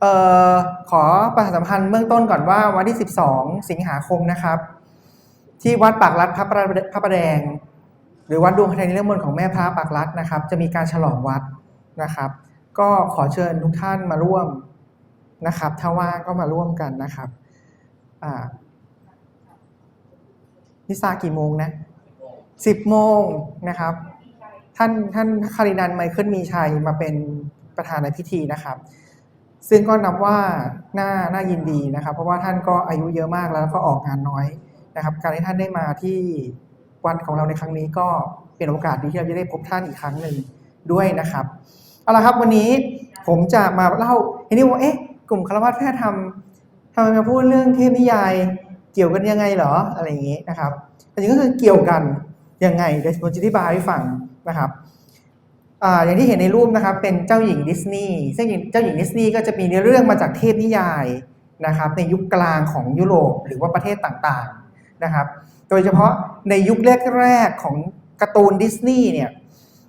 เอ่อขอประชาสัมพันธ์เบื้องต้นก่อนว่าวันที่ 12 สิงหาคมนะครับ ที่วัดปากรัดพระประพระประแดง หรือวัดดวงพระไทยนิรมนของแม่พระปากรัดนะครับ จะมีการฉลองวัดนะครับ ก็ขอเชิญทุกท่านมาร่วมนะครับ ถ้าว่างก็มาร่วมกันนะครับอ่านิสากี่โมงนะสิบโมงนะครับ ท่านท่านคารินันไมเคิลมีชัยมาเป็นประธานในพิธีนะครับ ซึ่งก็นับว่าน่าน่ายินดีนะครับ เพราะว่าท่านก็อายุเยอะมากแล้วก็ออกงานน้อยนะครับ การที่ท่านได้มาที่วันของเราในครั้งนี้ก็เป็นโอกาสดีที่เราจะได้พบท่านอีกครั้งหนึ่งด้วยนะครับเอาละครับวันนี้ผมจะมาเล่าเห็นนี่ว่าเอ๊ะกลุ่มคารวะแพทย์ทำทำไมมาพูดเรื่องเทพนิยายเกี่ยวกันยังไงเหรออะไรอย่างนี้นะครับแต่จริงก็คือเกี่ยวกันยังไงเดี๋ยวผมจะอธิบายให้ฟังนะครับ อย่างที่เห็นในรูปนะครับเป็นเจ้าหญิงดิสนีย์ซึ่งเจ้าหญิงดิสนีย์ก็จะมีในเรื่องมาจากเทพนิยายนะครับในยุคกลางของยุโรปหรือว่าประเทศต่างๆนะครับ โดยเฉพาะในยุคแรกๆของการ์ตูนดิสนีย์เนี่ย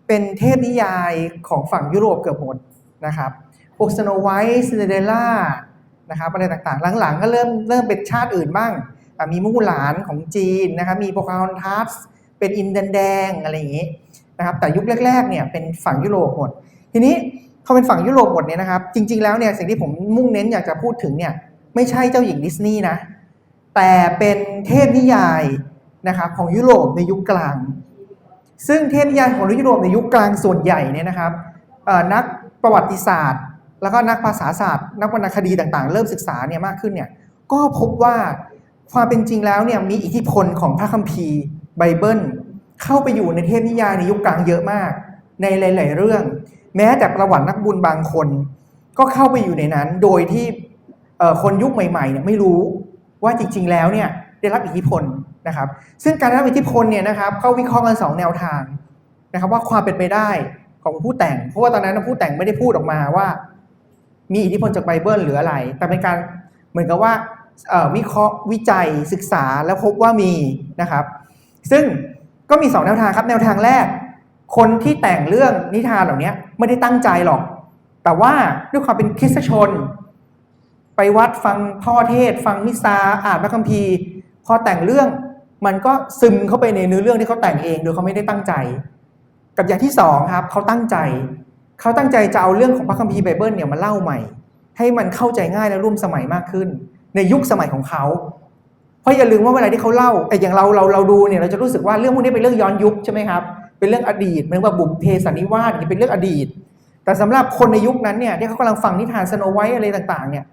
เป็นเทพนิยายของฝั่งยุโรปเกือบหมดนะครับพวกสโนไวท์ซินเดอเรลล่านะครับอะไรต่างๆ หลังๆ ก็เริ่มเริ่มเป็นชาติอื่นบ้าง มีมูหลานของจีนนะครับมีโปคาฮอนทัสเป็นอินเดนแดงอะไรอย่างนี้ นะครับแต่ยุคแรกๆเนี่ยเป็นฝั่งยุโรปหมด ทีนี้พอเป็นฝั่งยุโรปหมดเนี่ยนะครับ จริง ๆแล้วเนี่ยสิ่งที่ผมมุ่งเน้นอยากจะพูดถึงเนี่ยไม่ใช่เจ้าหญิงดิสนีย์นะแต่เป็นเทพนิยายนะครับของยุโรปในยุคกลาง ซึ่งเทพนิยายของยุโรปในยุคกลางส่วนใหญ่เนี่ยนะครับนักประวัติศาสตร์ แล้วก็นักภาษาศาสตร์ นักวรรณคดีต่างๆ เริ่มศึกษาเนี่ยมากขึ้นเนี่ยก็พบว่าความเป็นจริงแล้วเนี่ยมีอิทธิพลของพระคัมภีร์ไบเบิล เข้าไปอยู่ในเทพนิยายในยุคกลางเยอะมาก ในหลาย ๆ เรื่อง แม้แต่ประวัตินักบุญบางคน ก็เข้าไปอยู่ในนั้น โดยที่คนยุคใหม่ ๆ เนี่ยไม่รู้ว่าจริง ๆ แล้วเนี่ยได้รับอิทธิพลนะครับ ซึ่งการได้รับอิทธิพลเนี่ยนะครับเขาวิเคราะห์กันสองแนวทางนะครับว่าความเป็นไปได้ของผู้แต่ง เพราะว่าตอนนั้นผู้แต่งไม่ได้พูดออกมาว่า มีอิทธิพลจากไบเบิลหรืออะไร แต่เป็นการเหมือนกับว่าวิเคราะห์วิจัยศึกษาแล้วพบว่ามีนะครับ ซึ่ง ก็มีสองแนวทางครับ แนวทางแรก คนที่แต่งเรื่องนิทานเหล่านี้ไม่ได้ตั้งใจหรอก แต่ว่าด้วยความเป็นคริสตชน ไปวัดฟังพ่อเทศ ฟังมิซาอ่านพระคัมภีร์ พอแต่งเรื่องมันก็ซึมเข้าไปในเนื้อเรื่องที่เขาแต่งเองโดยเขาไม่ได้ตั้งใจ กับอย่างที่สองครับเขาตั้งใจ เขาตั้งใจจะเอาเรื่องของพระคัมภีร์ไบเบิลเนี่ยมาเล่าใหม่ ให้มันเข้าใจง่ายและร่วมสมัยมากขึ้น ในยุคสมัยของเขา ราะอย่าลืมว่าเวลาที่เขาเล่าไอ้อย่างเราเราเราดูเนี่ยเราจะรู้สึกว่าเรื่องพวกนี้เป็นเรื่องย้อนยุคใช่ไหมครับเป็นเรื่องอดีตเหมือนว่าบุพเพสันนิวาสเป็นเรื่องอดีต แต่สำหรับคนในยุคนั้นเนี่ยที่เขากำลังฟังนิทานสโนไวท์อะไรต่างๆ เนี่ย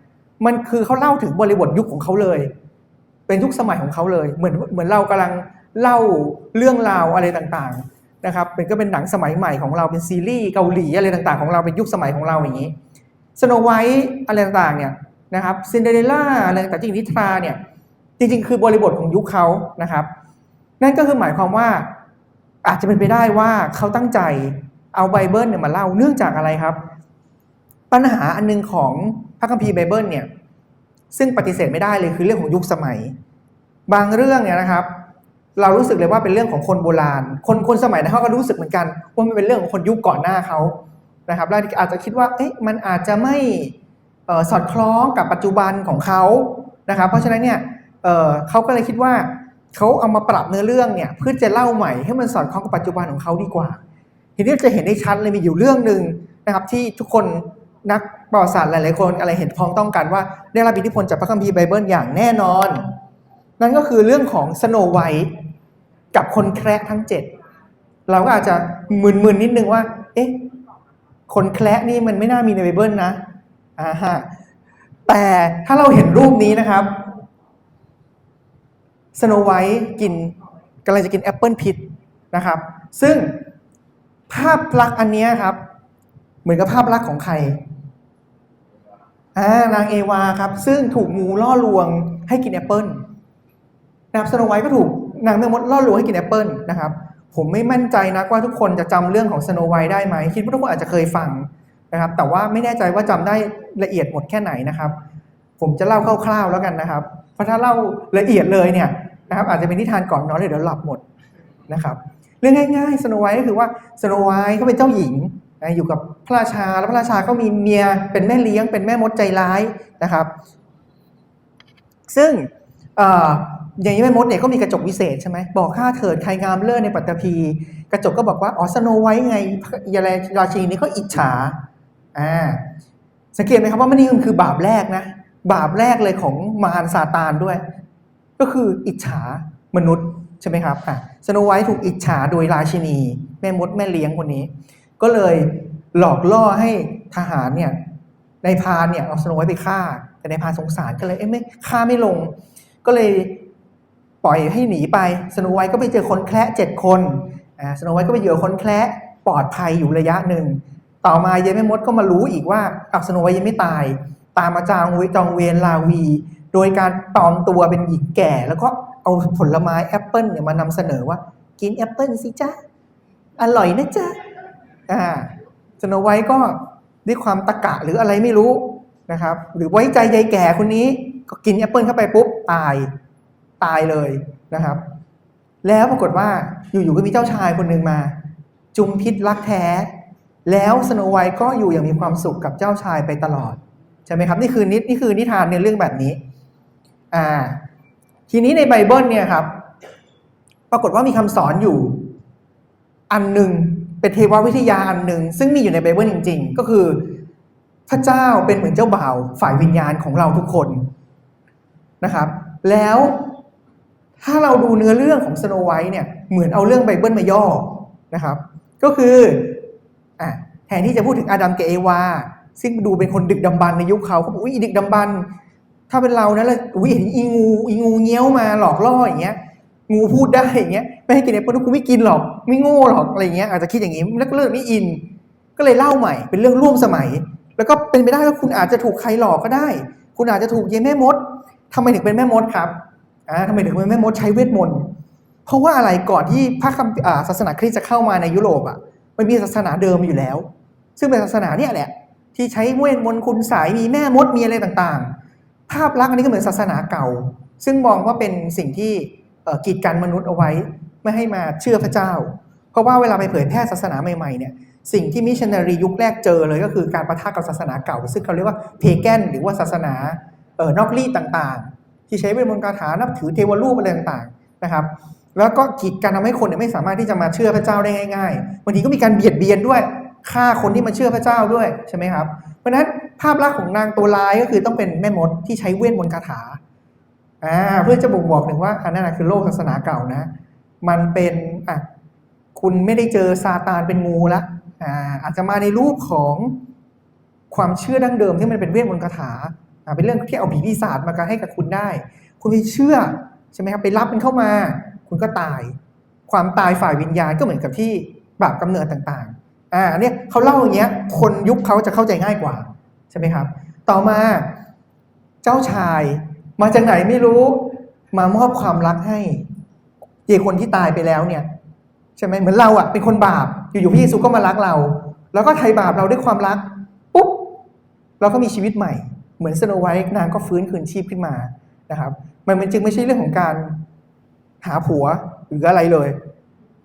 มันคือเขาเล่าถึงบริบทยุคของเขาเลย เป็นยุคสมัยของเขาเลย เหมือนเหมือนเรากำลังเล่าเรื่องราวอะไรต่างๆนะครับเป็นก็เป็นหนังสมัยใหม่ของเราเป็นซีรีส์เกาหลีอะไรต่างๆ ของเราเป็นยุคสมัยของเราอย่างนี้สโนไวท์อะไรต่างๆเนี่ยนะครับซินเดอเรลล่าอะไรต่างๆจริงๆนิทราเนี่ย จริงๆ คือบริบทของยุคเขานะครับ นั่นก็คือหมายความว่า อาจจะเป็นไปได้ว่าเขาตั้งใจเอาไบเบิลเนี่ยมาเล่าเนื่องจากอะไรครับ ปัญหาอันหนึงของพระคัมภีร์ไบเบิลเนี่ยซึ่งปฏิเสธไม่ได้เลยคือเรื่องของยุคสมัย บางเรื่องเนี่ยนะครับ เรารู้สึกเลยว่าเป็นเรื่องของคนโบราณ คนคนสมัยนั้นเขาก็รู้สึกเหมือนกันว่ามันเป็นเรื่องของคนยุคก่อนหน้าเขานะครับแล้วอาจจะคิดว่าเอ๊ะมันอาจจะไม่สอดคล้องกับปัจจุบันของเขานะครับ เพราะฉะนั้นเนี่ย เออเขาก็เลยคิดว่าเขาเอามาปรับเนื้อเรื่องเนี่ยเพื่อจะเล่าใหม่ให้มันสอดคล้องกับปัจจุบันของเขาดีกว่า ทีนี้จะเห็นได้ชัดเลยมีอยู่เรื่องหนึ่งนะครับ ที่ทุกคนนักประวัติศาสตร์หลาย ๆ คนอะไรเห็นพ้องต้องกันว่า ได้รับอิทธิพลจากพระคัมภีร์ไบเบิลอย่างแน่นอน นั่นก็คือเรื่องของสโนไวท์กับคนแคระทั้งเจ็ดเราก็อาจจะมึนๆนิดนึงว่า เอ๊ะ คนแคระนี่มันไม่น่ามีในไบเบิลนะอ่าฮะแต่ถ้าเราเห็นรูปนี้นะครับ สโนไวท์กินกำลังจะกินแอปเปิลพิษนะครับ ซึ่งภาพลักษณ์อันนี้ครับ เหมือนกับภาพลักษณ์ของใครอ่านางเอวาครับ ซึ่งถูกงูล่อลวงให้กินแอปเปิลนะครับสโนไวท์ก็ถูกนางแม่มดล่อลวงให้กินแอปเปิลนะครับ ผมไม่มั่นใจนะว่าทุกคนจะจำเรื่องของสโนไวท์ได้ไหมคิดว่าทุกคนอาจจะเคยฟังนะครับ แต่ว่าไม่แน่ใจว่าจำได้ละเอียดหมดแค่ไหนนะครับ ผมจะเล่าคร่าวๆแล้วกันนะครับ เพราะถ้าเล่าละเอียดเลยเนี่ย นะครับอาจจะเป็นนิทานก่อนนอนเลยเดี๋ยวหลับหมดนะครับเรื่องง่ายๆสโนไวท์ก็คือว่าสโนไวท์เขาเป็นเจ้าหญิงนะอยู่กับพระราชาแล้วพระราชาก็มีเมียเป็นแม่เลี้ยง เป็นแม่มดใจร้ายนะครับ ซึ่งเอ่ออย่างนี้แม่มดเนี่ยก็มีกระจกวิเศษใช่ไหมบอกข้าเถิดใครงามเลิศในปัตตภีกระจกก็บอกว่าอ๋อสโนไว้ไงยาแลราชินีนี่ก็อิจฉาอ่าสังเกตไหมครับว่ามันนี่คือบาปแรกนะบาปแรกเลยของมารซาตานด้วย ก็คืออิจฉามนุษย์ใช่ไหมครับอะสโนไวท์ถูกอิจฉาโดยราชินี แม่มดแม่เลี้ยงคนนี้ ก็เลยหลอกล่อให้ทหารเนี่ยในายพานเนี่ยเอาสโนไวท์ไปฆ่า แต่ในายพานสงสารก็เลยเอ้ยไม่ฆ่าไม่ลง ก็เลยปล่อยให้หนีไปสโนไวท์ก็ไปเจอคนแคระเจ็ดคนอ่าสโนไวท์ก็ไปเจอคนแคระปลอดภัยอยู่ระยะหนึ่ง ต่อมายายแม่มดก็มารู้อีกว่าอับสโนไวท์ยังไม่ตาย ตามมาจางเวจองเวนลาวี โดยการปลอมตัวเป็นหญิงแก่ แล้วก็เอาผลไม้แอปเปิลเนี่ยมานำเสนอว่า กินแอปเปิลสิจ๊ะอร่อยนะจ๊ะอ่าสโนไวท์ก็ด้วยความตะกะหรืออะไรไม่รู้นะครับ หรือไว้ใจยายแก่คนนี้ก็กินแอปเปิลเข้าไปปุ๊บตายตายเลยนะครับ แล้วปรากฏว่าอยู่ๆก็มีเจ้าชายคนหนึ่งมา จุมพิษรักแท้ แล้วสโนไวท์ก็อยู่อย่างมีความสุขกับเจ้าชายไปตลอด ใช่ไหมครับ นี่คือนินี่คือนิทานในเรื่องแบบนี้ อ่าทีนี้ในไบเบิลเนี่ยครับ ปรากฏว่ามีคำสอนอยู่อันหนึ่งเป็นเทววิทยาอันหนึ่งซึ่งมีอยู่ในไบเบิลจริง ๆ ก็คือ พระเจ้าเป็นเหมือนเจ้าบ่าวฝ่ายวิญญาณของเราทุกคนนะครับ แล้วถ้าเราดูเนื้อเรื่องของสโนไวท์เนี่ยเหมือนเอาเรื่องไบเบิลมาย่อนะครับ ก็คืออะแทนที่จะพูดถึงอาดัมกับเอวา ซึ่งดูเป็นคนดึกดำบรรในยุคเขาเขาบอกอุ้ยดึกดำบรร ถ้าเป็นเรานะเราอุ้ยเห็นอีงูอีงูเงี้ยวมาหลอกล่ออย่างเงี้ย งูพูดได้อย่างเงี้ยไม่ให้กินแอปเปิ้ลกูไม่กินหรอก ไม่โง่หรอกอะไรเงี้ยอาจจะคิดอย่างงี้แล้วก็เรื่องไม่อิน ก็เลยเล่าใหม่ เป็นเรื่องร่วมสมัย แล้วก็เป็นไปได้ว่าคุณอาจจะถูกใครหลอกก็ได้ คุณอาจจะถูกเยายแม่มดทำไมถึงเป็นแม่มดครับอ่าทำไมถึงเป็นแม่มดใช้เวทมนต์เพราะว่าอะไรก่อนที่พระคัมภีร์ศาสนาคริสต์จะเข้ามาในยุโรปอะมันมีศาสนาเดิมอยู่แล้ว ซึ่งเป็นศาสนาเนี่ยแหละ ที่ใช้เวทมนต์คุณสายมีแม่มดมีอะไรต่างๆ ภาพลักษณ์อันนี้ก็เหมือนศาสนาเก่า ซึ่งมองว่าเป็นสิ่งที่กีดกันมนุษย์เอาไว้ไม่ให้มาเชื่อพระเจ้า เพราะว่าเวลาไปเผยแพร่ศาสนาใหม่ๆเนี่ยสิ่งที่มิชชันนารียุคแรกเจอเลยก็คือการประทะกับศาสนาเก่า ซึ่งเขาเรียกว่าเพแกนหรือว่าศาสนาเอ่อนอกรีดต่างๆ ที่ใช้เวทมนต์คาถานับถือเทวรูปอะไรต่างๆนะครับ แล้วก็กีดกันทำให้คนเนี่ยไม่สามารถที่จะมาเชื่อพระเจ้าได้ง่ายๆบางทีก็มีการเบียดเบียนด้วยฆ่าคนที่มาเชื่อพระเจ้าด้วยใช่ไหมครับ ราะฉะนั้นภาพลักษณ์ของนางตัวร้ายก็คือต้องเป็นแม่มดที่ใช้เวทมนต์คาถาอ่าเพื่อจะบ่งบอกถึงว่าอันนั้นคือโลกศาสนาเก่านะ มันเป็นอะคุณไม่ได้เจอซาตานเป็นงูละอ่าอาจจะมาในรูปของความเชื่อดั้งเดิมที่มันเป็นเวทมนต์คาถาอ่าเป็นเรื่องที่เอาผีปีศาจมาการให้กับคุณได้ คุณไปเชื่อใช่ไหมครับไปรับมันเข้ามา คุณก็ตาย ความตายฝ่ายวิญญาณก็เหมือนกับที่บาปกำเนิดต่างๆ อ่าเนี่ยเขาเล่าอย่างเงี้ย คนยุคเขาจะเข้าใจง่ายกว่า ใช่ไหมครับ ต่อมาเจ้าชายมาจากไหนไม่รู้ มามอบความรักให้เยคนที่ตายไปแล้วเนี่ย ใช่ไหมเหมือนเราอะเป็นคนบาปอยู่ๆพระเยซูก็มารักเรา แล้วก็ไถ่บาปเราด้วยความรักปุ๊บเราก็มีชีวิตใหม่ เหมือนสโนไวท์นางก็ฟื้นคืนชีพขึ้นมานะครับ มันมันจึงไม่ใช่เรื่องของการหาผัวหรืออะไรเลย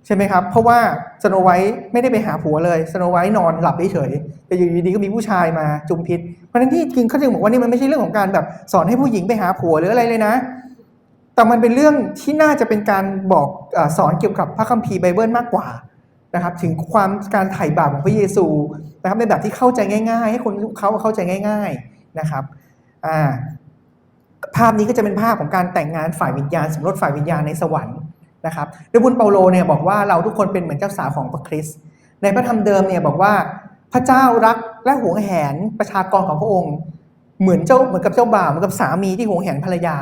ใช่ไหมครับ เพราะว่าสโนไวท์ไม่ได้ไปหาผัวเลยสโนไวท์นอนหลับเฉยๆแต่อยู่ดีๆก็มีผู้ชายมาจุมพิษ เพราะฉะนั้นที่จริงเขาจึงบอกว่านี่มันไม่ใช่เรื่องของการแบบสอนให้ผู้หญิงไปหาผัวหรืออะไรเลยนะ แต่มันเป็นเรื่องที่น่าจะเป็นการบอกอสอนเกี่ยวกับพระคัมภีร์ไบเบิลมากกว่านะครับถึงความการไถ่บาปของพระเยซูนะครับในแบบที่เข้าใจง่าย ๆ ให้คนเขาเข้าใจง่าย ๆนะครับอ่าภาพนี้ก็จะเป็นภาพของการแต่งงานฝ่ายวิญญาณสมรสฝ่ายวิญญาณในสวรรค์ นะครับโดยบุญเปาโลเนี่ยบอกว่าเราทุกคนเป็นเหมือนเจ้าสาวของพระคริสต์ในพระธรรมเดิมเนี่ยบอกว่าพระเจ้ารักและหวงแหนประชากรของพระองค์ เหมือนเจ้าเหมือนกับเจ้าบ่าวเหมือนกับสามีที่หวงแหนภรรยา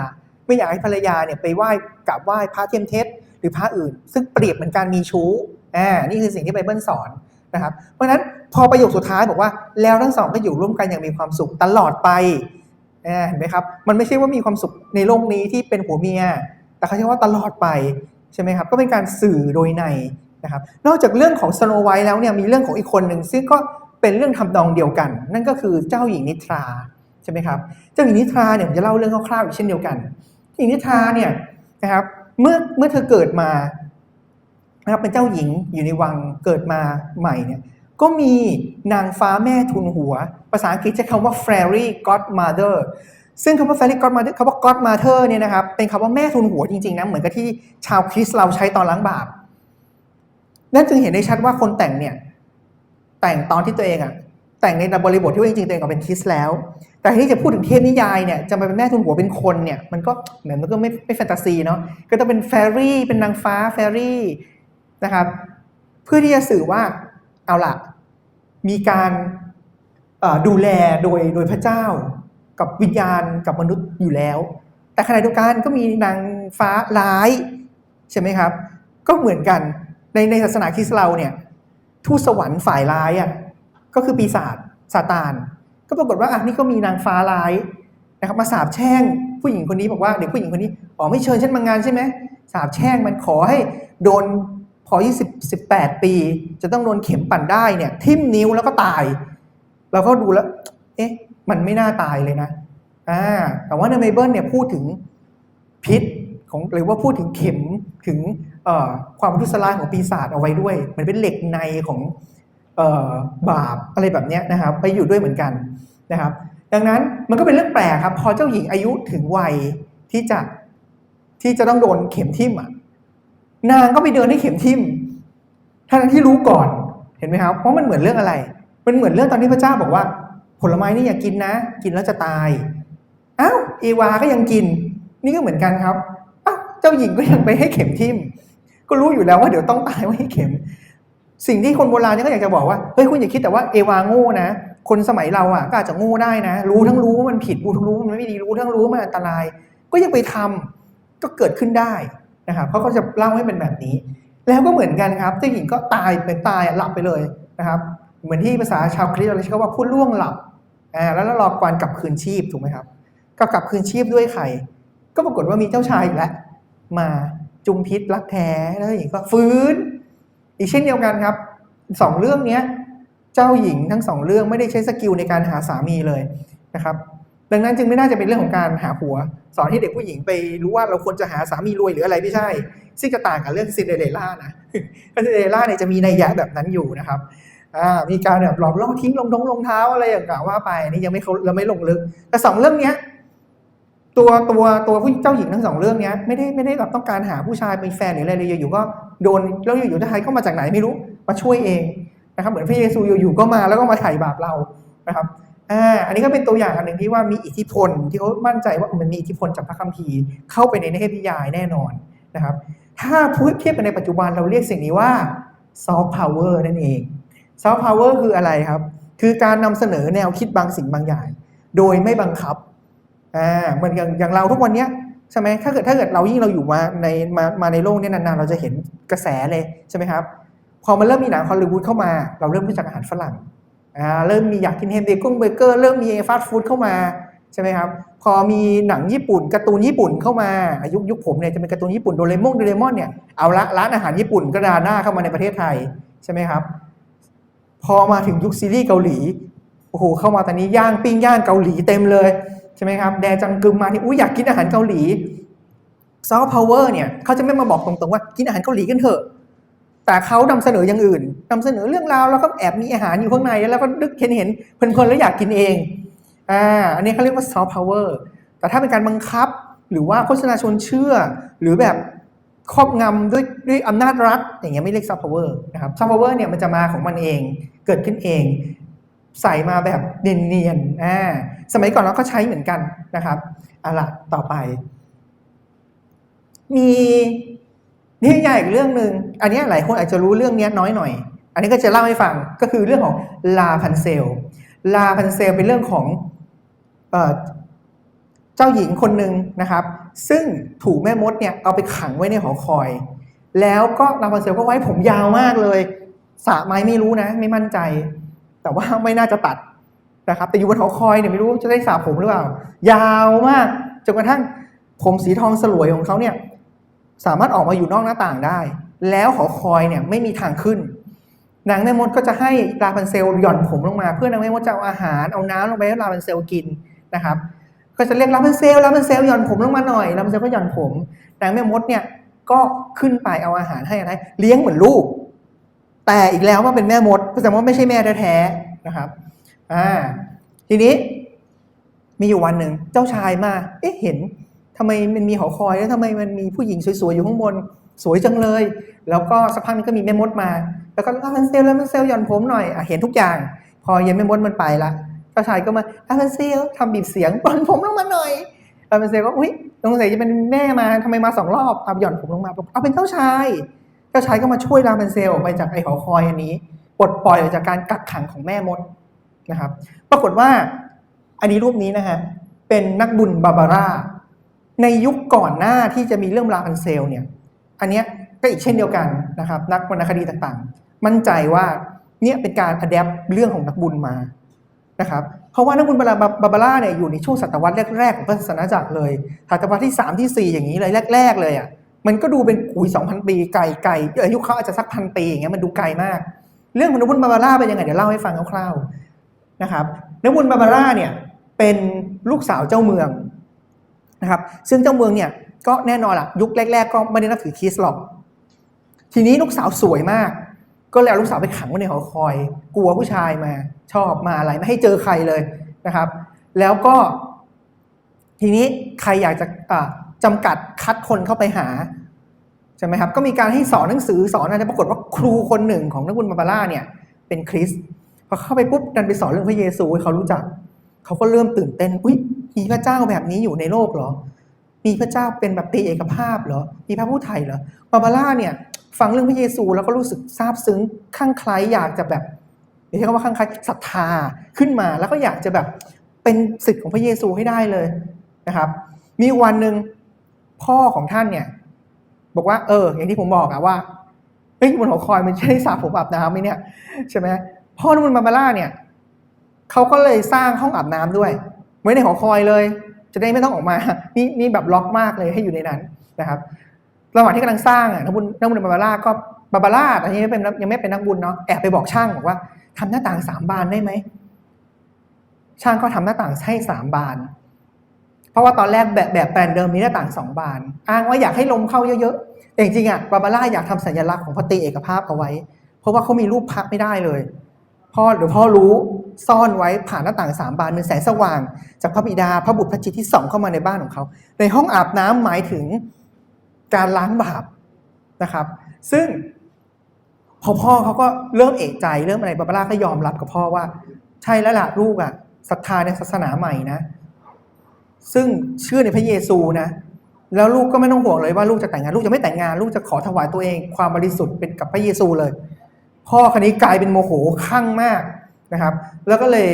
ไม่อยากให้ภรรยาเนี่ยไปไหว้กราบไหว้พระเทียมเท็จหรือพระอื่น ซึ่งเปรียบเหมือนการมีชู้อ่านี่คือสิ่งที่ไบเบิลสอนนะครับ เพราะฉะนั้นพอประโยคสุดท้ายบอกว่าแล้วทั้งสองก็อยู่ร่วมกันอย่างมีความสุขตลอดไปเห็นไหมครับมันไม่ใช่ว่ามีความสุขในโลกนี้ที่เป็นผัวเมีย แต่เขาใช้ว่าตลอดไป ใช่ไหมครับก็เป็นการสื่อโดยในนะครับนอกจากเรื่องของสโนไวท์แล้วเนี่ยมีเรื่องของอีกคนหนึ่งซึ่งก็เป็นเรื่องทำนองเดียวกัน นั่นก็คือเจ้าหญิงนิทราใช่ไหมครับเจ้าหญิงนิทราเนี่ยผมจะเล่าเรื่องคร่าวๆอีกเช่นเดียวกันหญิงนิทราเนี่ยนะครับเมื่อเมื่อเธอเกิดมานะครับเป็นเจ้าหญิงอยู่ในวังเกิดมาใหม่เนี่ยก็มีนางฟ้าแม่ทุนหัว ภาษาอังกฤษใช้คำว่า fairy godmother ซึ่งคำว่า fairy godmother คำว่า godmother เนี่ยนะครับเป็นคำว่าแม่ทุนหัวจริงๆนะเหมือนกับที่ชาวคริสต์เราใช้ตอนล้างบาปนั่นจึงเห็นได้ชัดว่าคนแต่งเนี่ยแต่งตอนที่ตัวเองอะแต่งในบริบทที่ว่าจริงๆตัวเองก็เป็นคริสต์แล้ว แต่ที่จะพูดถึงเทพนิยายเนี่ยจะมาเป็นแม่ทุนหัวเป็นคนเนี่ยมันก็เหมือนมันก็ไม่ไม่แฟนตาซีเนาะก็ต้องเป็นแฟรี่เป็นนางฟ้าแฟรี่นะครับเพื่อที่จะสื่อว่าเอาล่ะมีการดูแลโดยโดยพระเจ้า กับวิญญาณกับมนุษย์อยู่แล้ว แต่ขณะเดียวกันก็มีนางฟ้าร้ายใช่ไหมครับ ก็เหมือนกันในในศาสนาคริสต์เราเนี่ยทูตสวรรค์ฝ่ายร้ายอะก็คือปีศาจซาตาน ก็ปรากฏว่าอะนี่ก็มีนางฟ้าร้ายนะครับมาสาบแช่งผู้หญิงคนนี้บอกว่าเด็กผู้หญิงคนนี้อ๋อไม่เชิญฉันมางานใช่ไหมสาบแช่งมันขอให้โดนพอ20 18ปี จะต้องโดนเข็มปั่นได้เนี่ยทิ่มนิ้วแล้วก็ตาย เราก็ดูแล้ว เอ๊ะ มันไม่น่าตายเลยนะอ่าแต่ว่าในไบเบิลเนี่ยพูดถึงพิษของหรือว่าพูดถึงเข็มถึงเอ่อความทุสร้ายของปีศาจเอาไว้ด้วย มันเป็นเหล็กในของเอ่อบาปอะไรแบบเนี้ยนะครับ ไปอยู่ด้วยเหมือนกันนะครับ ดังนั้นมันก็เป็นเรื่องแปลกครับ พอเจ้าหญิงอายุถึงวัยที่จะที่จะต้องโดนเข็มทิ่มอะนางก็ไปเดินให้เข็มทิ่มทั้งที่รู้ก่อนเห็นไหมครับเพราะมันเหมือนเรื่องอะไร มันเหมือนเรื่องตอนที่พระเจ้าบอกว่า ผลไม้นี่อย่ากินนะ กินแล้วจะตายอ้าวเอวาก็ยังกิน นี่ก็เหมือนกันครับอ้าวเจ้าหญิงก็ยังไปให้เข็มทิ่มก็รู้อยู่แล้วว่าเดี๋ยวต้องตายว่าให้เข็ม สิ่งที่คนโบราณเนี่ยก็อยากจะบอกว่าเฮ้ยคุณอย่าคิดแต่ว่าเอวาโง่นะ คนสมัยเราอะก็อาจจะโง่ได้นะ รู้ทั้งรู้ว่ามันผิดรู้ทั้งรู้ว่ามันไม่ดีรู้ทั้งรู้ว่ามันอันตราย ก็ยังไปทำก็เกิดขึ้นได้นะครับเขาก็จะเล่าให้เป็นแบบนี้ แล้วก็เหมือนกันครับเจ้าหญิงก็ตายเป็นตายหลับไปเลยนะครับ เหมือนที่ภาษาชาวคริสต์เราใช้คำว่าผู้ล่วงหลับ อ่าแล้วรอการกลับคืนชีพถูกไหมครับ ก็กลับคืนชีพด้วยใครก็ปรากฏว่ามีเจ้าชายอีกแล้วมาจุมพิษรักแท้แล้วหญิงก็ฟื้น อีกเช่นเดียวกันครับสองเรื่องเนี้ยเจ้าหญิงทั้งสองเรื่องไม่ได้ใช้สกิลในการหาสามีเลยนะครับ ดังนั้นจึงไม่น่าจะเป็นเรื่องของการหาผัว สอนให้เด็กผู้หญิงไปรู้ว่าเราควรจะหาสามีรวยหรืออะไรไม่ใช่ ซึ่งจะต่างกับเรื่องซินเดอเรลล่านะซินเดอเรลล่าเนี่ยจะมีนัยยะแบบนั้นอยู่นะครับ อ่ามีการแบบหลอกล่อทิ้งลงท้องรองเท้าอะไรอย่างเงี้ยว่าไปนี่ยังไม่เราไม่ลงลึก แต่สองเรื่องเนี้ยตัวตัวตัวผู้เจ้าหญิงทั้งสองเรื่องเนี้ยไม่ได้ไม่ได้แบบต้องการหาผู้ชายเป็นแฟนหรืออะไรเลยอยู่ๆก็โดนแล้วอยู่ๆทหารเข้ามาจากไหนไม่รู้มาช่วยเองนะครับเหมือนพระเยซูอยู่ๆก็มาแล้วก็มาไถ่บาปเรานะครับอ่าอันนี้ก็เป็นตัวอย่างอันหนึ่งที่ว่ามีอิทธิพลที่เขามั่นใจว่ามันมีอิทธิพลจากพระคัมภีร์เข้าไปในเทพนิยายแน่นอนนะครับ ถ้าพูดเทียบกันในปัจจุบันเราเรียกสิ่งนี้ว่าซอฟต์พาวเวอร์นั่นเอง ซอฟต์พาวเวอร์คืออะไรครับ คือการนำเสนอแนวคิดบางสิ่งบางอย่าง โดยไม่บังคับอ่าเหมือนอย่างอย่างเราทุกวันเนี้ยใช่ไหมถ้าเกิดถ้าเกิดเรายิ่งเราอยู่มาในมามาในโลกเนี้นานๆ เราจะเห็นกระแสเลยใช่ไหมครับ พอมันเริ่มมีหนังฮอลลีวูดเข้ามา เราเริ่มรู้จักอาหารฝรั่งอ่าเริ่มมีอยากกินแฮมเบอร์เกอร์เบอร์เกอร์เริ่มมีฟาสต์ฟู้ดเข้ามาใช่ไหมครับ พอมีหนังญี่ปุ่นการ์ตูนญี่ปุ่นเข้ามาอายุยุคผมเนี่ยจะเป็นการ์ตูนญี่ปุ่นโดเรมอนโดเรมอนเนี่ยเอาละร้านอาหารญี่ปุ่นก็ดาหน้าเข้ามาในประเทศไทยใช่ไหมครับ พอมาถึงยุคซีรีส์เกาหลีโอ้โหเข้ามาตอนนี้ย่างปิ้งย่างเกาหลีเต็มเลยใช่ไหมครับแดจังกึมมาที่อุ้ยอยากกินอาหารเกาหลีซอฟต์พาวเวอร์เนี่ยเขาจะไม่มาบอกตรงๆว่ากินอาหารเกาหลีกันเถอะ แต่เขานำเสนออย่างอื่นนำเสนอเรื่องราวแล้วก็แอบมีอาหารอยู่ข้างในแล้วก็ดึกเห็นเห็นเพลินๆแล้วอยากกินเองอ่าอันนี้เขาเรียกว่าซอฟต์พาวเวอร์แต่ถ้าเป็นการบังคับหรือว่าโฆษณาชวนเชื่อหรือแบบ ครอบงำด้วยด้วยอำนาจรัฐ อย่างเงี้ยไม่เรียกซอฟต์พาวเวอร์นะครับซอฟต์พาวเวอร์เนี่ยมันจะมาของมันเองเกิดขึ้นเอง ใส่มาแบบเนียนๆอ่าสมัยก่อนเราก็ใช้เหมือนกันนะครับเอาละต่อไป มีนี่ใหญ่อีกเรื่องหนึ่งอันนี้หลายคนอาจจะรู้เรื่องเนี้ยน้อยหน่อย อันนี้ก็จะเล่าให้ฟังก็คือเรื่องของลาพันเซลลาพันเซลเป็นเรื่องของเอ่อเจ้าหญิงคนหนึ่งนะครับ ซึ่งถูกแม่มดเนี่ยเอาไปขังไว้ในหอคอย แล้วก็ลาพันเซลก็ไว้ผมยาวมากเลยสระไหมไม่รู้นะ ไม่มั่นใจ แต่ว่าไม่น่าจะตัดนะครับ แต่อยู่บนหอคอยเนี่ยไม่รู้จะได้สระผมหรือเปล่า ยาวมากจนกระทั่งผมสีทองสลวยของเขาเนี่ยสามารถออกมาอยู่นอกหน้าต่างได้ แล้วหอคอยเนี่ยไม่มีทางขึ้นนางแม่มดก็จะให้ลาพันเซลหย่อนผมลงมา เพื่อนางแม่มดจะเอาอาหารเอาน้ำลงไปให้ลาพันเซลกินนะครับ ก็จะเรียกลาพันเซลลาพับเป็นเซลหย่อนผมลงมาหน่อยลาพันเซลล์ก็หย่อนผมนางแม่มดเนี่ยก็ขึ้นไปเอาอาหารให้อะไรเลี้ยงเหมือนลูก แต่อีกแล้วว่าเป็นแม่มดแสดงว่าไม่ใช่แม่แท้ๆนะครับอ่าทีนี้มีอยู่วันหนึ่งเจ้าชายมาเอ๊ะเห็นทำไมมันมีหอคอยแล้วทำไมมันมีผู้หญิงสวยๆอยู่ข้างบนสวยจังเลย แล้วก็สักพักนึงก็มีแม่มดมา แล้วก็อาพันเซลล์แล้วมันเซลหย่อนผมหน่อยอเห็นทุกอย่าง พอเย็นแม่มดมันไปละ เจ้าชายก็มาอาพันเซลทำบีบเสียงปล่อนผมลงมาหน่อยอาพันเซลก็อุ้ยสงสัยจะเป็นแม่มาทำไมมาสองรอบเอาหย่อนผมลงมาบอกเอาเป็นเจ้าชาย เจ้าชายก็มาช่วยราพันเซลออกไปจากไอ้หอคอยอันนี้ปลดปล่อยออกจากการกักขังของแม่มดนะครับ ปรากฏว่าอันนี้รูปนี้นะฮะเป็นนักบุญบาบาร่าในยุคก่อนหน้าที่จะมีเรื่องราพันเซลเนี่ย อันเนี้ยก็อีกเช่นเดียวกันนะครับ นักวรรณคดีต่างๆ มั่นใจว่าเนี่ยเป็นการอัดแอปเรื่องของนักบุญมา นะครับเพราะว่านักบุญบาบาร่าเนี่ยอยู่ในช่วงศตวรรษแรกๆของพระศาสนาจักรเลยศตวรรษที่ 3 ที่ 4 อย่างนี้เลยแรก ๆ เลยอะมันก็ดูเป็นอุ้ยสองพันปีไกลไกลเอออายุเขาอาจจะสักพันปีอย่างเงี้ยมันดูไกลมาก เรื่องของนักบุญบาบาร่าเป็นยังไงเดี๋ยวเล่าให้ฟังคร่าวๆนะครับนักบุญบาบาร่าเนี่ยเป็นลูกสาวเจ้าเมืองนะครับซึ่งเจ้าเมืองเนี่ยก็แน่นอนล่ะยุคแรก ๆ ก็ไม่ได้นับถือคริสต์หรอก ทีนี้ลูกสาวสวยมาก ก็เลยเอาลูกสาวไปขังไว้ในหอคอย กลัวผู้ชายมา ชอบมาอะไรไม่ให้เจอใครเลยนะครับ แล้วก็ ทีนี้ใครอยากจะอ่าจำกัดคัดคนเข้าไปหาใช่ไหมครับก็มีการให้สอนหนังสือสอนอะไรปรากฏว่าครูคนหนึ่งของนักบุญบาบาร่าเนี่ย เป็นคริสพอเข้าไปปุ๊บดันไปสอนเรื่องพระเยซูให้เขารู้จัก เขาก็เริ่มตื่นเต้นอุ้ยมีพระเจ้าแบบนี้อยู่ในโลกเหรอมีพระเจ้าเป็นแบบตีเอกภาพเหรอมีพระผู้ไถ่เหรอบาบาร่าเนี่ย ฟังเรื่องพระเยซูแล้วก็รู้สึกซาบซึ้งข้างใคล้ายอยากจะแบบเรียกว่าข้างใคล้ายศรัทธาขึ้นมาแล้วก็อยากจะแบบเป็นสิทธิ์ของพระเยซูให้ได้เลยนะครับ มีวันหนึ่งพ่อของท่านเนี่ย บอกว่า เออ อย่างที่ผมบอกอะว่าเฮ้ยบนหอคอยมันใช่สระผมอาบน้ำไหมเนี่ยใช่ไหมพ่อนุ่นบาบาร่าเนี่ยเขาก็เลยสร้างห้องอาบน้ำด้วยไว้ในหอคอยเลย จะได้ไม่ต้องออกมา นี่นี่แบบล็อกมากเลยให้อยู่ในนั้นนะครับ ระหว่างที่กำลังสร้างอะนักบุญนักบุญบาบาร่าก็บาบาร่าตอนนี้ไม่เป็นยังไม่เป็นนักบุญเนาะแอบไปบอกช่างบอกว่าทำหน้าต่างสามบานได้ไหมช่างก็ทำหน้าต่างให้สามบาน เพราะว่าตอนแรกแบบแบบแปลนเดิมมีหน้าต่างสองบาน อ้างว่าอยากให้ลมเข้าเยอะๆแต่จริงๆอะบาบาร่าอยากทำสัญลักษณ์ของพระตีเอกภาพเอาไว้ เพราะว่าเขามีรูปพักไม่ได้เลยพ่อหรือพ่อรู้ซ่อนไว้ผ่านหน้าต่างสามบานเป็นแสงสว่าง จากพระบิดาพระบุตรพระจิตที่ส่องเข้ามาในบ้านของเขาในห้องอาบน้ำหมายถึง การล้างบาปนะครับ ซึ่งพอพ่อเขาก็เริ่มเอกใจเริ่มอะไรบาบาร่าก็ยอมรับกับพ่อว่า ใช่แล้วล่ะลูกอะศรัทธาในศาสนาใหม่นะ ซึ่งเชื่อในพระเยซูนะ แล้วลูกก็ไม่ต้องห่วงเลยว่าลูกจะแต่งงานลูกจะไม่แต่งงาน ลูกจะขอถวายตัวเองความบริสุทธิ์เป็นกับพระเยซูเลย พ่อคนนี้กลายเป็นโมโหข้างมากนะครับ แล้วก็เลย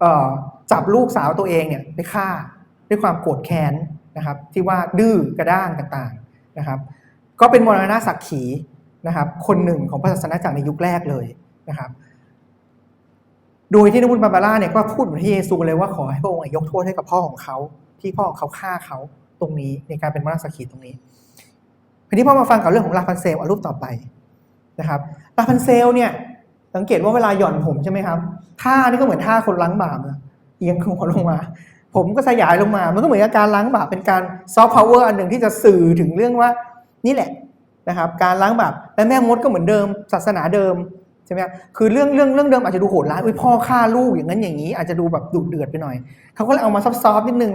เจับลูกสาวตัวเองเนี่ยไปฆ่าด้วยความโกรธแค้น นะครับที่ว่าดื้อกระด้างต่างๆนะครับ ก็เป็นมรณะสักขีนะครับคนหนึ่งของพระศาสนาจักรในยุคแรกเลยนะครับ โดยที่นักบุญบาบาร่าเนี่ยก็พูดเหมือนที่เยซูเลยว่าขอให้พระองค์ยกโทษให้กับพ่อของเขา ที่พ่อของเขาฆ่าเขาตรงนี้ในการเป็นมรณะสักขีตรงนี้ทีนี้พอมาฟังกับเรื่องของลาพันเซลเอารูปต่อไปนะครับลาพันเซลเนี่ยสังเกตว่าเวลาหย่อนผมใช่ไหมครับท่านี่ก็เหมือนท่าคนล้างบาปเอียงหัวลงมา ผมก็สยายลงมา มันก็เหมือนกับการล้างบาปเป็นการซอฟต์พาวเวอร์อันหนึ่งที่จะสื่อถึงเรื่องว่านี่แหละนะครับ การล้างบาปและแม่มดก็เหมือนเดิม ศาสนาเดิมใช่ไหมครับคือเรื่องเรื่องเรื่องเดิมอาจจะดูโหดร้ายอุ้ยพ่อฆ่าลูกอย่างนั้นอย่างนี้ อาจจะดูแบบดุเดือดไปหน่อยเขาก็เลยเอามาซอฟต์ๆนิดนึง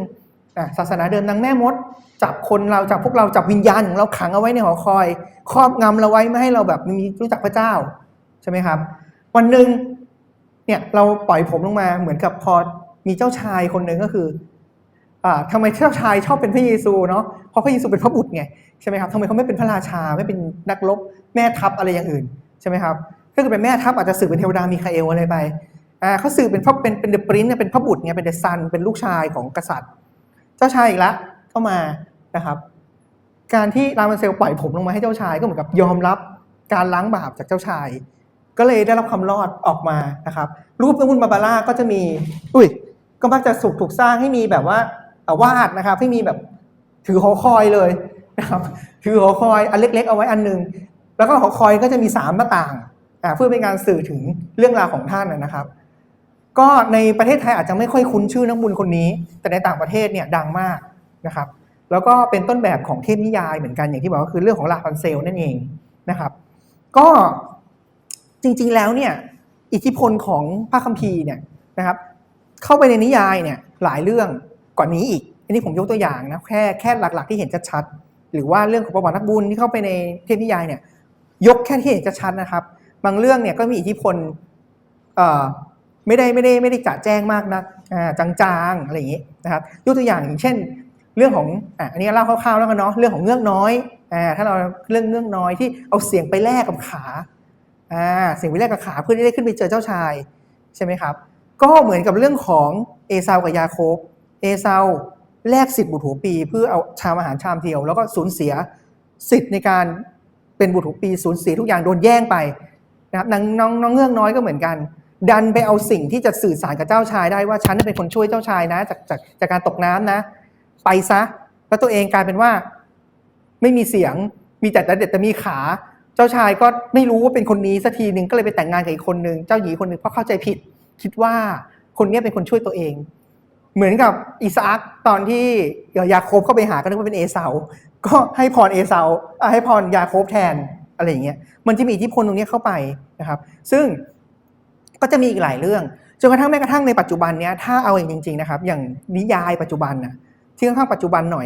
อะศาสนาเดิมนางแม่มด จับคนเราจับพวกเราจับวิญญาณของเราขังเอาไว้ในหอคอย ครอบงำเราไว้ไม่ให้เราแบบมีรู้จักพระเจ้าใช่ไหมครับ วันหนึ่งเนี่ยเราปล่อยผมลงมาเหมือนกับพอ มีเจ้าชายคนหนึ่งก็คืออ่าทำไมเจ้าชายชอบเป็นพระเยซูเนาะเพราะพระเยซูเป็นพระบุตรไงใช่ไหมครับทำไมเขาไม่เป็นพระราชาไม่เป็นนักรบแม่ทัพอะไรอย่างอื่นใช่ไหมครับถ้าเกิดเป็นแม่ทัพอาจจะสื่อเป็นเทวดามีคาเอลอะไรไปอ่าเขาสื่อเป็นพระเป็นเป็นเดอะปรินเนี่ยเป็นพระบุตรไงเป็นเดอะซันเป็นลูกชายของกษัตริย์ เจ้าชายอีกละเข้ามานะครับ การที่รามันเซลปล่อยผมลงมาให้เจ้าชายก็เหมือนกับยอมรับการล้างบาปจากเจ้าชาย ก็เลยได้รับความรอดออกมานะครับ รูปนักบุญบาบาร่าก็จะมี อุ้ย ก็มักจะสุกถูกสร้างให้มีแบบว่าอ่อวาดนะครับให้มีแบบถือหอคอยเลยนะครับถือหอคอยอันเล็ก ๆ เอาไว้อันหนึง แล้วก็หอคอยก็จะมีสามหน้าต่างเพื่อเป็นการสื่อถึงเรื่องราวของท่านนะนะครับ ก็ในประเทศไทยอาจจะไม่ค่อยคุ้นชื่อนักบุญคนนี้ แต่ในต่างประเทศเนี่ยดังมากนะครับ แล้วก็เป็นต้นแบบของเทพนิยายเหมือนกันอย่างที่บอกก็คือเรื่องของลาพันเซลนั่นเองนะครับ ก็จริงๆแล้วเนี่ยอิทธิพลของพระคัมภีร์เนี่ยนะครับ เข้าไปในนิยายเนี่ยหลายเรื่องก่อนนี้อีก อันนี้ผมยกตัวอย่างนะแค่แค่หลักๆ ที่เห็นชัดๆหรือว่าเรื่องของประวัตินักบุญที่เข้าไปในเทพนิยายเนี่ยยกแค่ที่เห็นชัดนะครับ บางเรื่องเนี่ยก็มีอิทธิพลเอ่อไม่ได้ไม่ได้ไม่ได้จะแจ้งมากนะจางๆอะไรอย่างนี้นะครับยกตัวอย่างอย่างเช่น เรื่องของอ,อันนี้เล่าคร่าวๆแล้วกันเนาะเรื่องของเงือกน้อยอถ้าเราเรื่องเงือกน้อยที่เอาเสียงไปแลกกับขาเสียงไปแลกกับขาเพื่อที่ได้ขึ้นไปเจอเจ้าชายใช่ไหมครับ ก็เหมือนกับเรื่องของเอซาวกับยาโคบเอซาวแลกสิทธิ์บุตรหัวปี เพื่อเอาชามอาหารชามเดียว แล้วก็สูญเสียสิทธิ์ในการเป็นบุตรหัวปีสูญเสียทุกอย่างโดนแย่งไปนะครับนางน้องน้องเงือกน้อยก็เหมือนกัน ดันไปเอาสิ่งที่จะสื่อสารกับเจ้าชายได้ว่าฉันเป็นคนช่วยเจ้าชายนะ จากจากจากการตกน้ำนะ ไปซะแล้วตัวเองกลายเป็นว่า ไม่มีเสียงมีแต่แต่เด็ดแต่มีขาเจ้าชายก็ไม่รู้ว่าเป็นคนนี้สักทีหนึ่งก็เลยไปแต่งงานกับอีกคนนึงเจ้าหญิงคนหนึ่งเพราะเข้าใจผิด คิดว่าคนนี้เป็นคนช่วยตัวเอง เหมือนกับอิสอักตอนที่ยาโคบเข้าไปหาก็นึกว่าเป็นเอเสาก็ให้พรเอเสาให้พรยาโคบแทนอะไรอย่างเงี้ยมันจะมีอิทธิพลตรงนี้เข้าไปนะครับ ซึ่งก็จะมีอีกหลายเรื่องจนกระทั่งแม้กระทั่งในปัจจุบันเนี้ยถ้าเอาเองจริงๆนะครับ อย่างนิยายปัจจุบันนะที่ค่อนข้างปัจจุบันหน่อย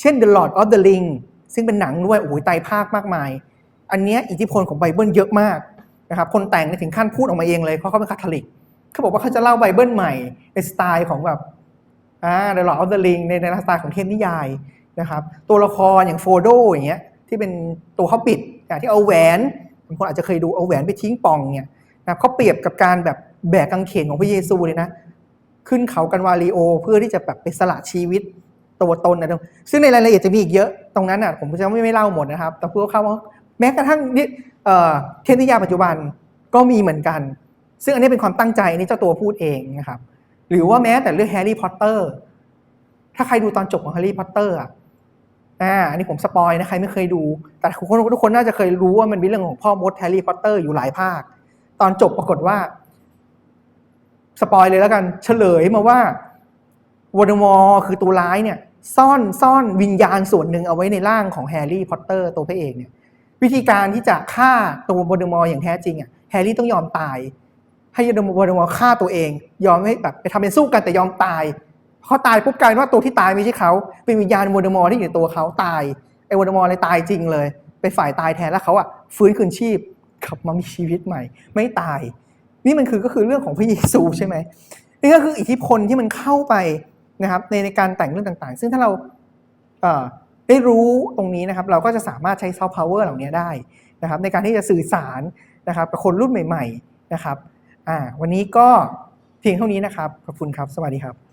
เช่น The Lord of the Ring ซึ่งเป็นหนังด้วยโอ้โหไตภาคมากมาย อันเนี้ยอิทธิพลของไบเบิลเยอะมากนะครับคนแต่งเนี่ยถึงขั้นพูดออกมาเองเลยเพราะเขาเป็นคาทอลิก เขาบอกว่าเขาจะเล่าไบเบิลใหม่ในสไตล์ของแบบอ่า The Lord of the Ring ในในสไตล์ของเทพนิยายนะครับตัวละครอย่างโฟโดอย่างเงี้ยที่เป็นตัวเขาปิดอย่างที่เอาแหวนบางคนอาจจะเคยดูเอาแหวนไปทิ้งปองเนี่ยนะเขาเปรียบกับการแบบแบกกางเขนของพระเยซูเลยนะ ขึ้นเขากันวาลีโอ เพื่อที่จะแบบไปสละชีวิตตัวตนนะซึ่งในรายละเอียดจะมีอีกเยอะตรงนั้นอะผมจะไม่ไม่เล่าหมดนะครับ แต่เพื่อเข้าว่าแม้กระทั่งนี่เอ่อเทพนิยาปัจจุบันก็มีเหมือนกัน ซึ่งอันนี้เป็นความตั้งใจอันนี้เจ้าตัวพูดเองนะครับ หรือว่าแม้แต่เรื่องแฮร์รี่พอตเตอร์ถ้าใครดูตอนจบของแฮร์รี่พอตเตอร์อะอันนี้ผมสปอยนะใครไม่เคยดู แต่ทุกคนทุกคนน่าจะเคยรู้ว่ามันมีเรื่องของพ่อมดแฮร์รี่พอตเตอร์อยู่หลายภาค ตอนจบปรากฏว่าสปอยเลยแล้วกัน เฉลยมาว่าวอร์มอร์คือตัวร้ายเนี่ย ซ่อนซ่อนวิญญาณส่วนหนึ่งเอาไว้ในร่างของแฮร์รี่พอตเตอร์ตัวพระเอกเนี่ย วิธีการที่จะฆ่าตัววอร์มอร์อย่างแท้จริงอะแฮร์รี่ต้องยอมตาย ให้วอร์ดมอร์ฆ่าตัวเอง ยอมให้แบบไปทำเป็นสู้กันแต่ยอมตายเขาตายปุ๊บกลายเป็นว่าตัวที่ตายไม่ใช่เขาเป็นวิญญาณวอร์ดมอร์ที่อยู่ในตัวเขาตายไอ้วอร์ดมอร์เลยตายจริงเลยไปฝ่ายตายแทนแล้วเขาอะฟื้นคืนชีพกลับมามีชีวิตใหม่ ไม่ตาย นี่มันคือก็คือเรื่องของพระเยซูใช่ไหมนี่ก็คืออิทธิพลที่มันเข้าไปนะครับในในการแต่งเรื่องต่างๆ ซึ่งถ้าเราเได้รู้ตรงนี้นะครับ เราก็จะสามารถใช้ซอฟต์พาวเวอร์เหล่านี้ได้นะครับ ในการที่จะสื่อสารนะครับกับคนรุ่นใหม่ ๆ นะครับ อ่าวันนี้ก็เพียงเท่านี้นะครับ ขอบคุณครับ สวัสดีครับ